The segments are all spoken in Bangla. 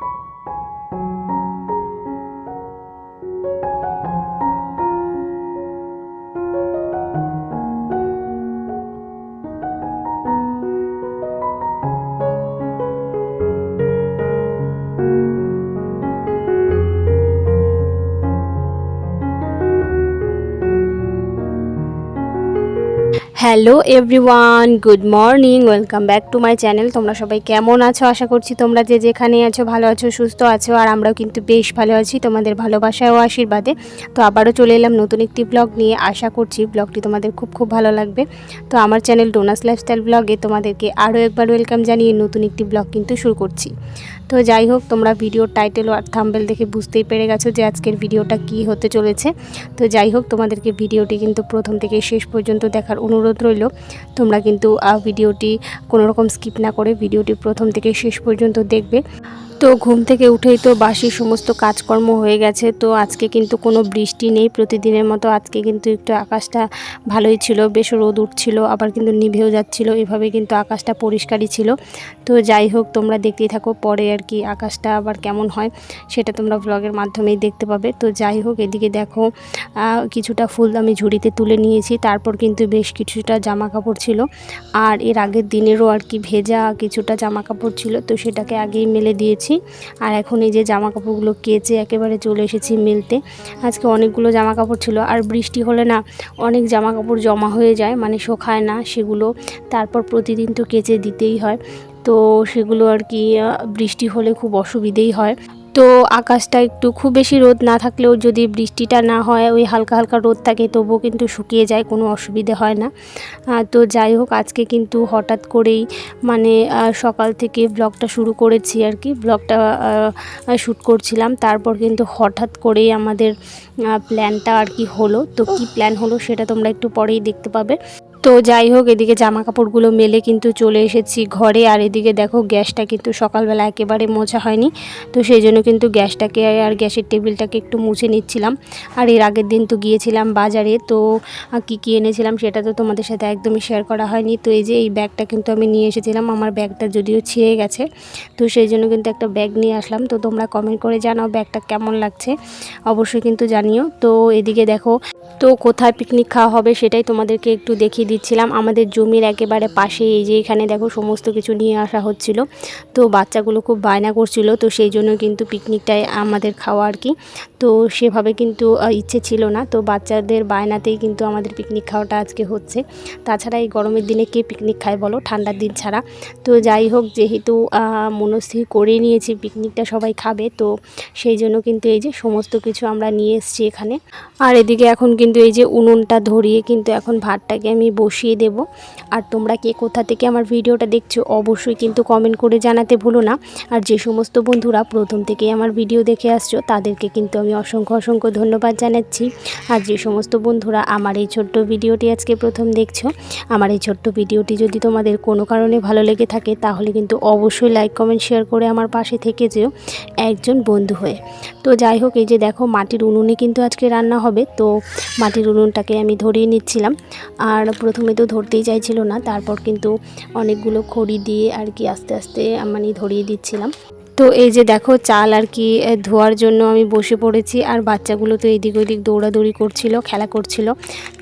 thank you hello everyone, good morning, welcome back to my channel. তোমরা সবাই কেমন আছো? আশা করছি তোমরা যে যেখানে আছো ভালো আছো, সুস্থ আছো, আর আমরাও কিন্তু বেশ ভালো আছি, তোমাদের ভালোবাসায় ও আশীর্বাদে। তো আবারও চলে এলাম নতুন একটি ব্লগ নিয়ে। আশা করছি ব্লগটি তোমাদের খুব খুব ভালো লাগবে। তো আমার চ্যানেল ডোনাস লাইফস্টাইল ব্লগে তোমাদেরকে আরও একবার ওয়েলকাম জানিয়ে নতুন একটি ব্লগ কিন্তু শুরু করছি। তো যাই হোক, তোমরা ভিডিওর টাইটেল আর থাম্বেল দেখে বুঝতেই পেরে গেছো যে আজকের ভিডিওটা কি হতে চলেছে। তো যাই হোক, তোমাদেরকে ভিডিওটি কিন্তু প্রথম থেকে শেষ পর্যন্ত দেখার অনুরোধ রইল তোমরা কিন্তু ভিডিওটি কোনোরকম স্কিপ না করে ভিডিওটি প্রথম থেকে শেষ পর্যন্ত দেখবে। তো ঘুম থেকে উঠেই তো বাসি সমস্ত কাজকর্ম হয়ে গেছে, তো আজকে কিন্তু কোনো বৃষ্টি নেই। প্রতিদিনের মতো আজকে কিন্তু একটু আকাশটা ভালোই ছিল, বেশ রোদ উঠছিল, আবার কিন্তু নিভেও যাচ্ছিল, এভাবে কিন্তু আকাশটা পরিষ্কারই ছিল। তো যাই হোক, তোমরা দেখতেই থাকো, পরে আর কি আকাশটা আবার কেমন হয় সেটা তোমরা ব্লগের মাধ্যমেই দেখতে পাবে। তো যাই হোক, এদিকে দেখো কিছুটা ফুল আমি ঝুড়িতে তুলে নিয়েছি, তারপর কিন্তু বেশ কিছুটা জামা কাপড় ছিল। আর এর আগের দিনেরও আর কি ভেজা কিছুটা জামা কাপড় ছিল, তো সেটাকে আগেই মেলে দিয়েছি। আর এখন এই যে জামা কাপড়গুলো কেচে একেবারে চলে এসেছি মেলতে। আজকে অনেকগুলো জামা কাপড় ছিল। আর বৃষ্টি হলে না অনেক জামা কাপড় জমা হয়ে যায় মানে শোকায় না সেগুলো। তারপর প্রতিদিন তো কেচে দিতেই হয়। তো সেগুলো আর কি বৃষ্টি হলে খুব অসুবিধেই হয়। তো আকাশটা একটু খুব বেশি রোদ না থাকলেও যদি বৃষ্টিটা না হয়, ওই হালকা হালকা রোদ থাকে, তবুও কিন্তু শুকিয়ে যায়, কোনো অসুবিধে হয় না। তো যাই হোক, আজকে কিন্তু হঠাৎ করেই মানে সকাল থেকে ব্লগটা শুরু করেছি আর কি। ব্লগটা শ্যুট করছিলাম। তারপর কিন্তু হঠাৎ করেই আমাদের প্ল্যানটা আর কি হলো। তো কি প্ল্যান হলো সেটা তোমরা একটু পরেই দেখতে পাবে। তো যাই হোক, এদিকে জামা কাপড়গুলো মেলে কিন্তু চলে এসেছি ঘরে। আর এদিকে দেখো, গ্যাসটা কিন্তু সকালবেলা একেবারে মোছা হয়নি। তো সেই জন্য কিন্তু গ্যাসটাকে আর গ্যাসের টেবিলটাকে একটু মুছে নিচ্ছিলাম। আর এর আগের দিন তো গিয়েছিলাম বাজারে, তো কী কী এনেছিলাম সেটা তো তোমাদের সাথে একদমই শেয়ার করা হয়নি। তো এই যে এই ব্যাগটা কিন্তু আমি নিয়ে এসেছিলাম, আমার ব্যাগটা যদিও ছিঁড়ে গেছে। তো সেই জন্য কিন্তু একটা ব্যাগ নিয়ে আসলাম। তো তোমরা কমেন্ট করে জানাও ব্যাগটা কেমন লাগছে। অবশ্যই কিন্তু জানিও। তো এদিকে দেখো তো কোথায় পিকনিক খাওয়া হবে সেটাই তোমাদেরকে একটু দেখিয়ে দিচ্ছিলাম। আমাদের জমির একেবারে পাশে এই যে এখানে দেখো সমস্ত কিছু নিয়ে আসা হচ্ছিল। তো বাচ্চাগুলো খুব বায়না করছিল, তো সেই জন্য কিন্তু পিকনিকটাই আমাদের খাওয়া আর কি। তো সেভাবে কিন্তু ইচ্ছে ছিল না। তো বাচ্চাদের বায়নাতেই কিন্তু আমাদের পিকনিক খাওয়াটা আজকে হচ্ছে। তাছাড়া এই গরমের দিনে কে পিকনিক খায় বলো? ঠান্ডার দিন ছাড়া। তো যাই হোক, যেহেতু মনস্থির করে নিয়েছি পিকনিকটা সবাই খাবে, তো সেই জন্য কিন্তু এই যে সমস্ত কিছু আমরা নিয়ে এসেছি এখানে। আর এদিকে এখন এই যে উনুনটা ধরিয়ে কিন্তু এখন ভাতটাকে আমি বসিয়ে দেব। আর তোমরা কে কোথা থেকে আমার ভিডিওটা দেখছ অবশ্যই কিন্তু কমেন্ট করে জানাতে ভুলো না। আর যে সমস্ত বন্ধুরা প্রথম থেকে আমার ভিডিও দেখে আসছো, তাদেরকে কিন্তু আমি অসংখ্য অসংখ্য ধন্যবাদ জানাচ্ছি। আর যে সমস্ত বন্ধুরা আমার এই ছোট্ট ভিডিওটি আজকে প্রথম দেখছ, আমার এই ছোট্ট ভিডিওটি যদি তোমাদের কোনো কারণে ভালো লেগে থাকে, তাহলে কিন্তু অবশ্যই লাইক কমেন্ট শেয়ার করে আমার পাশে থেকে যেও একজন বন্ধু হয়ে। তো যাই হোক, এই যে দেখো মাটির উনুনে কিন্তু আজকে রান্না হবে। তো মাটির উনুনটাকে আমি ধরিয়ে নিচ্ছিলাম। আর প্রথমে তো ধরতেই চাইছিল না, তারপর কিন্তু অনেকগুলো খড়ি দিয়ে আর কি আস্তে আস্তে মানে ধরিয়ে দিচ্ছিলাম। তো এই যে দেখো চাল আর কি ধোয়ার জন্য আমি বসে পড়েছি আর বাচ্চাগুলো তো এদিক ওদিক দৌড়াদৌড়ি করছিল, খেলা করছিল।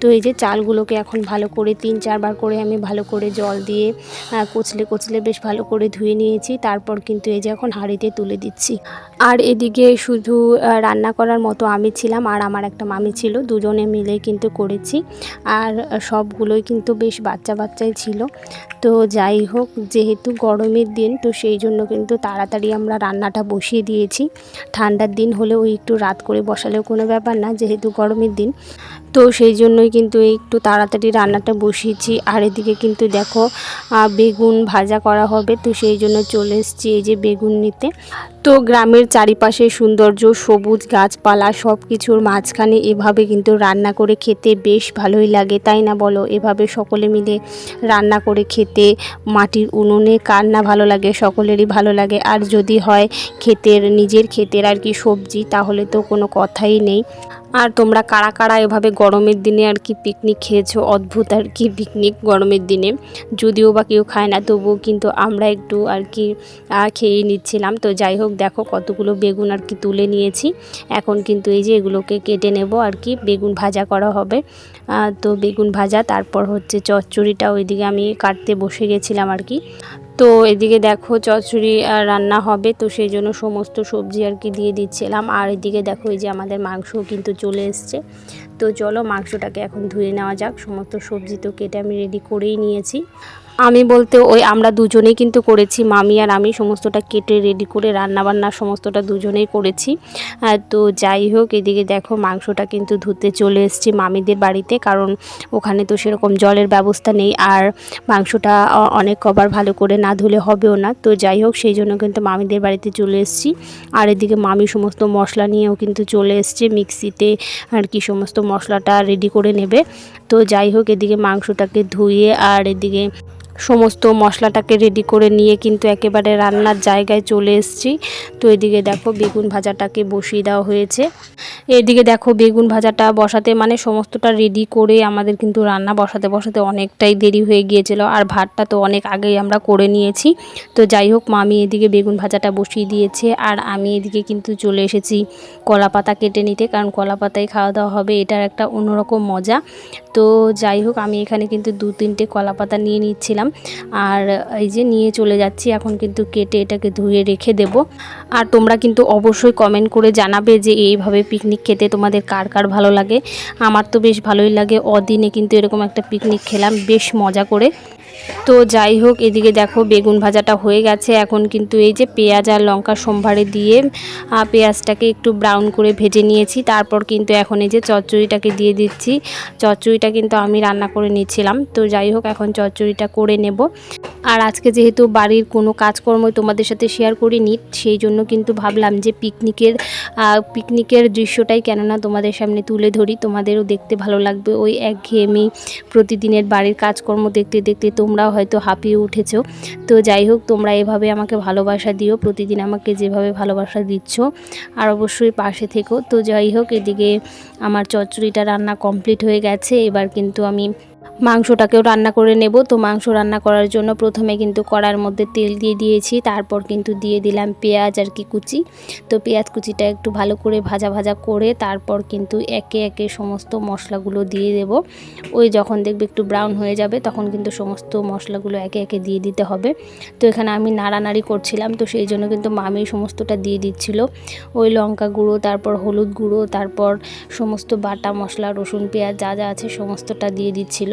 তো এই যে চালগুলোকে এখন ভালো করে তিন চারবার করে আমি ভালো করে জল দিয়ে কচলে কচলে বেশ ভালো করে ধুয়ে নিয়েছি। তারপর কিন্তু এই যে এখন হাঁড়িতে তুলে দিচ্ছি। আর এদিকে শুধু রান্না করার মতো আমি ছিলাম, আর আমার একটা মামি ছিল, দুজনে মিলে কিন্তু করেছি। আর সবগুলোই কিন্তু বেশ বাচ্চা বাচ্চাই ছিল। তো যাই হোক, যেহেতু গরমের দিন, তো সেই জন্য কিন্তু তাড়াতাড়ি আমরা রান্নাটা বসিয়ে দিয়েছি। ঠান্ডার দিন হলেও একটু রাত করে বসালেও কোনো ব্যাপার না, যেহেতু গরমের দিন। তো সেই জন্যই কিন্তু একটু তাড়াতাড়ি রান্নাটা বসিয়েছি। আর এদিকে কিন্তু দেখো বেগুন ভাজা করা হবে, তো সেই জন্য চলে এসেছি এই যে বেগুন নিতে। তো গ্রামের চারিপাশে সৌন্দর্য, সবুজ গাছপালা সব কিছুর মাঝখানে এভাবে কিন্তু রান্না করে খেতে বেশ ভালোই লাগে, তাই না বলো? এভাবে সকলে মিলে রান্না করে খেতে মাটির উনুনে কার না ভালো লাগে? সকলেরই ভালো লাগে। আর যদি হয়, ক্ষেতের, নিজের ক্ষেতের আর কি সবজি, তাহলে তো কোনো কথাই নেই। আর তোমরা কারা কারা এভাবে গরমের দিনে আর কি পিকনিক খেয়েছো? অদ্ভুত আর কি পিকনিক গরমের দিনে। যদিও বা কেউ খায় না, তবুও কিন্তু আমরা একটু আর কি খেয়ে নিচ্ছিলাম। তো যাই হোক, দেখো কতগুলো বেগুন আর কি তুলে নিয়েছি। এখন কিন্তু এই যে এগুলোকে কেটে নেব আর কি, বেগুন ভাজা করা হবে। তো বেগুন ভাজা, তারপর হচ্ছে চচ্চড়িটা ওইদিকে আমি কাটতে বসে গেছিলাম আর কি। তো এদিকে দেখো চচড়ি রান্না হবে, তো সেই জন্য সমস্ত সবজি আর কি দিয়ে দিচ্ছিলাম। আর এদিকে দেখো এই যে আমাদের মাংস কিন্তু চলে এসছে। তো চলো মাংসটাকে এখন ধুয়ে নেওয়া যাক। সমস্ত সবজি তো কেটে আমি রেডি করেই নিয়েছি। আমি বলতে ওই আমরা দুজনেই কিন্তু করেছি, মামি আর আমি সমস্তটা কেটে রেডি করে রান্না বান্না সমস্তটা দুজনেই করেছি। তো যাই হোক, এদিকে দেখো মাংসটা কিন্তু ধুতে চলে এসেছি মামিদের বাড়িতে, কারণ ওখানে তো সেরকম জলের ব্যবস্থা নেই আর মাংসটা অনেক কবার ভালো করে না ধুলে হবেও না। তো যাই হোক, সেই জন্য কিন্তু মামিদের বাড়িতে চলে এসেছি। আর এদিকে মামি সমস্ত মশলা নিয়েও কিন্তু চলে এসছে মিক্সিতে, আর কি সমস্ত মশলাটা রেডি করে নেবে। তো যাই হোক, এদিকে মাংসটাকে ধুয়ে আর এদিকে সমস্ত মশলাটাকে রেডি করে নিয়ে কিন্তু একেবারে রান্নার জায়গায় চলে এসেছি। তো এদিকে দেখো বেগুন ভাজাটাকে বসিয়ে দেওয়া হয়েছে। এদিকে দেখো বেগুন ভাজাটা বসাতে মানে সমস্তটা রেডি করে আমাদের কিন্তু রান্না বসাতে বসাতে অনেকটাই দেরি হয়ে গিয়েছিল আর ভাতটা তো অনেক আগেই আমরা করে নিয়েছি। তো যাই হোক মামি এদিকে বেগুন ভাজাটা বসিয়ে দিয়েছে আর আমি এদিকে কিন্তু চলে এসেছি কলা পাতা কেটে নিতে কারণ কলা পাতায় খাওয়া দাওয়া হবে, এটার একটা অন্যরকম মজা। তো যাই হোক, আমি এখানে কিন্তু দু তিনটে কলা পাতা নিয়ে নিচ্ছিলাম। আর এই যে নিয়ে চলে যাচ্ছি, এখন কিন্তু কেটে এটাকে ধুয়ে রেখে দেব। আর তোমরা কিন্তু অবশ্যই কমেন্ট করে জানাবে যে এইভাবে পিকনিক খেতে তোমাদের কার কার ভালো লাগে। আমার তো বেশ ভালোই লাগে। অদিনে কিন্তু এরকম একটা পিকনিক খেলাম, বেশ মজা করে। তো যাই হোক, এদিকে দেখো বেগুন ভাজাটা হয়ে গেছে। এখন কিন্তু এই যে পেঁয়াজ আর লঙ্কা সোমবারে দিয়ে পেঁয়াজটাকে একটু ব্রাউন করে ভেজে নিয়েছি। তারপর কিন্তু এখন এই যে চচ্চড়িটাকে দিয়ে দিচ্ছি। চচ্চড়িটা কিন্তু আমি রান্না করে নিচ্ছিলাম। তো যাই হোক, এখন চচ্চড়িটা করে নেব। আর আজকে যেহেতু বাড়ির কোনো কাজকর্মই তোমাদের সাথে শেয়ার করিনি, সেই জন্য কিন্তু ভাবলাম যে পিকনিকের পিকনিকের দৃশ্যটাই কেননা তোমাদের সামনে তুলে ধরি। তোমাদেরও দেখতে ভালো লাগবে। ওই একঘেয়েমি প্রতিদিনের বাড়ির কাজকর্ম দেখতে দেখতে তোমরাও হয়তো হাঁপিয়ে উঠেছো। তো যাই হোক, তোমরা এভাবে আমাকে ভালোবাসা দিও, প্রতিদিন আমাকে যেভাবে ভালোবাসা দিচ্ছ, আর অবশ্যই পাশে থেকো। তো যাই হোক, এদিকে আমার চচ্চড়িটা রান্না কমপ্লিট হয়ে গেছে। এবার কিন্তু আমি মাংসটাকেও রান্না করে নেব। তো মাংস রান্না করার জন্য প্রথমে কিন্তু কড়ার মধ্যে তেল দিয়ে দিয়েছি, তারপর কিন্তু দিয়ে দিলাম পেঁয়াজ আর কি কুচি। তো পেঁয়াজ কুচিটা একটু ভালো করে ভাজা ভাজা করে তারপর কিন্তু একে একে সমস্ত মশলাগুলো দিয়ে দেব। ওই যখন দেখবে একটু ব্রাউন হয়ে যাবে, তখন কিন্তু সমস্ত মশলাগুলো একে একে দিয়ে দিতে হবে। তো এখানে আমি নাড়ানাড়ি করছিলাম, তো সেই জন্য কিন্তু মামি সমস্তটা দিয়ে দিচ্ছিল। ওই লঙ্কা গুঁড়ো, তারপর হলুদ গুঁড়ো, তারপর সমস্ত বাটা মশলা, রসুন, পেঁয়াজ যা যা আছে সমস্তটা দিয়ে দিচ্ছিল।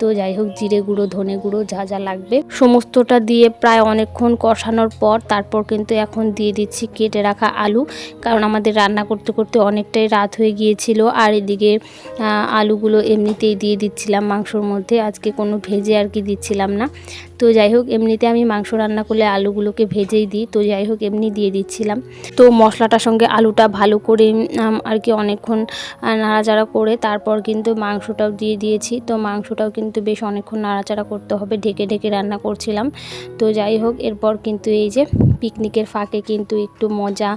তো যাই হোক, জিরে গুঁড়ো, ধনে গুঁড়ো, যা যা লাগবে। সমস্তটা দিয়ে প্রায় অনেকক্ষণ কষানোর পর তারপর কিন্তু এখন দিয়ে দিচ্ছি কেটে রাখা আলু। কারণ আমাদের রান্না করতে করতে অনেকটাই রাত হয়ে গিয়েছিল। আর এদিকে আলুগুলো এমনিতেই দিয়ে দিচ্ছিলাম মাংসর মধ্যে। আজকে কোনো ভেজে আর কি দিচ্ছিলাম না। তো যাই হোক, এমনিতে আমি মাংস রান্না করলে আলুগুলোকে ভেজেই দিই। তো যাই হোক, এমনি দিয়ে দিচ্ছিলাম। তো মশলাটার সঙ্গে আলুটা ভালো করে আর কি অনেকক্ষণ নাড়াচাড়া করে তারপর কিন্তু মাংসটাও দিয়ে দিয়েছি। তো মাংসটাও কিন্তু বেশ অনেকক্ষণ নাড়াচাড়া করতে হবে, ঢেকে ঢেকে রান্না করছিলাম। তো যাই হোক, এরপর কিন্তু এই যে পিকনিকের ফাঁকে কিন্তু একটু মজা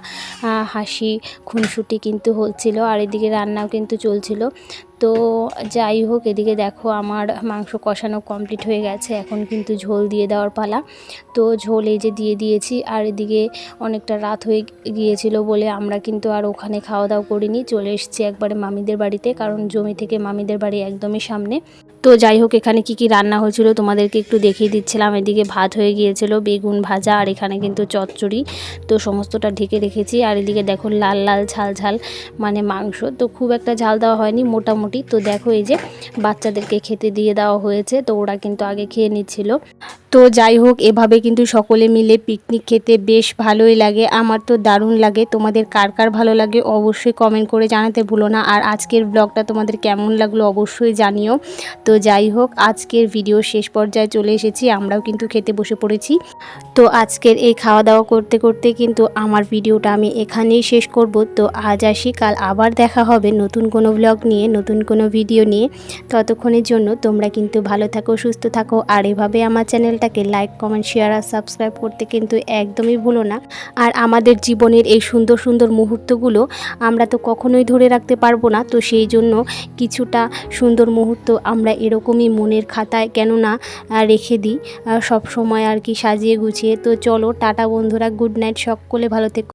হাসি, খুনসুটি কিন্তু হচ্ছিল আর এদিকে রান্নাও কিন্তু চলছিল। তো যাই হোক, এদিকে দেখো আমার মাংস কষানো কমপ্লিট হয়ে গেছে। এখন কিন্তু ঝোল দিয়ে দেওয়ার পালা। তো ঝোল এই যে দিয়ে দিয়েছি, আর এদিকে অনেকটা রাত হয়ে গিয়েছিল বলে আমরা কিন্তু আর ওখানে খাওয়া দাওয়া করিনি। চলে এসেছি একবারে মামিদের বাড়িতে, কারণ জমি থেকে মামিদের বাড়ি একদমই সামনে। তো যাই হোক, এখানে কি কি রান্না হয়েছিল তোমাদেরকে একটু দেখিয়ে দিচ্ছিলাম। এদিকে ভাত হয়ে গিয়েছিল, বেগুন ভাজা, আর এখানে কিন্তু চচ্চড়ি। তো সমস্তটা ঢেকে রেখেছি। আর এদিকে দেখো লাল লাল ঝাল ঝাল মানে মাংস। তো খুব একটা ঝাল দেওয়া হয়নি, মোটামুটি তো দেখো এই যে বাচ্চাদেরকে খেতে দিয়ে দেওয়া হয়েছে, তো ওরা কিন্তু আগে খেয়ে নিচ্ছিল। তো যাই হোক, এভাবে কিন্তু সকলে মিলে পিকনিক খেতে বেশ ভালোই লাগে। আমার তো দারুণ লাগে। তোমাদের কার কার ভালো লাগে অবশ্যই কমেন্ট করে জানাতে ভুলো না। আর আজকের ব্লগটা তোমাদের কেমন লাগল অবশ্যই জানিও। তো যাই হোক, আজকের ভিডিও শেষ পর্যায়ে চলে এসেছি। আমরাও কিন্তু খেতে বসে পড়েছি। তো আজকের এই খাওয়া দাওয়া করতে করতে কিন্তু আমার ভিডিওটা আমি এখানেই শেষ করব। তো আজ আসি, কাল আবার দেখা হবে নতুন কোনো ব্লগ নিয়ে, নতুন কোনো ভিডিও নিয়ে। ততক্ষণের জন্য তোমরা কিন্তু ভালো থাকো, সুস্থ থাকো। আর এভাবে আমার চ্যানেলটা চ্যানেলটাকে লাইক, কমেন্ট, শেয়ার আর সাবস্ক্রাইব করতে কিন্তু একদমই ভুলো না। আর আমাদের জীবনের এই সুন্দর সুন্দর মুহূর্তগুলো আমরা তো কখনোই ধরে রাখতে পারব না। তো সেই জন্য কিছুটা সুন্দর মুহূর্ত আমরা এরকমই মনের খাতায় কেননা রেখে দিই। সব সময় আর কি সাজিয়ে গুছিয়ে। তো চলো, টাটা বন্ধুরা, গুড নাইট সকলে, ভালো থেকো।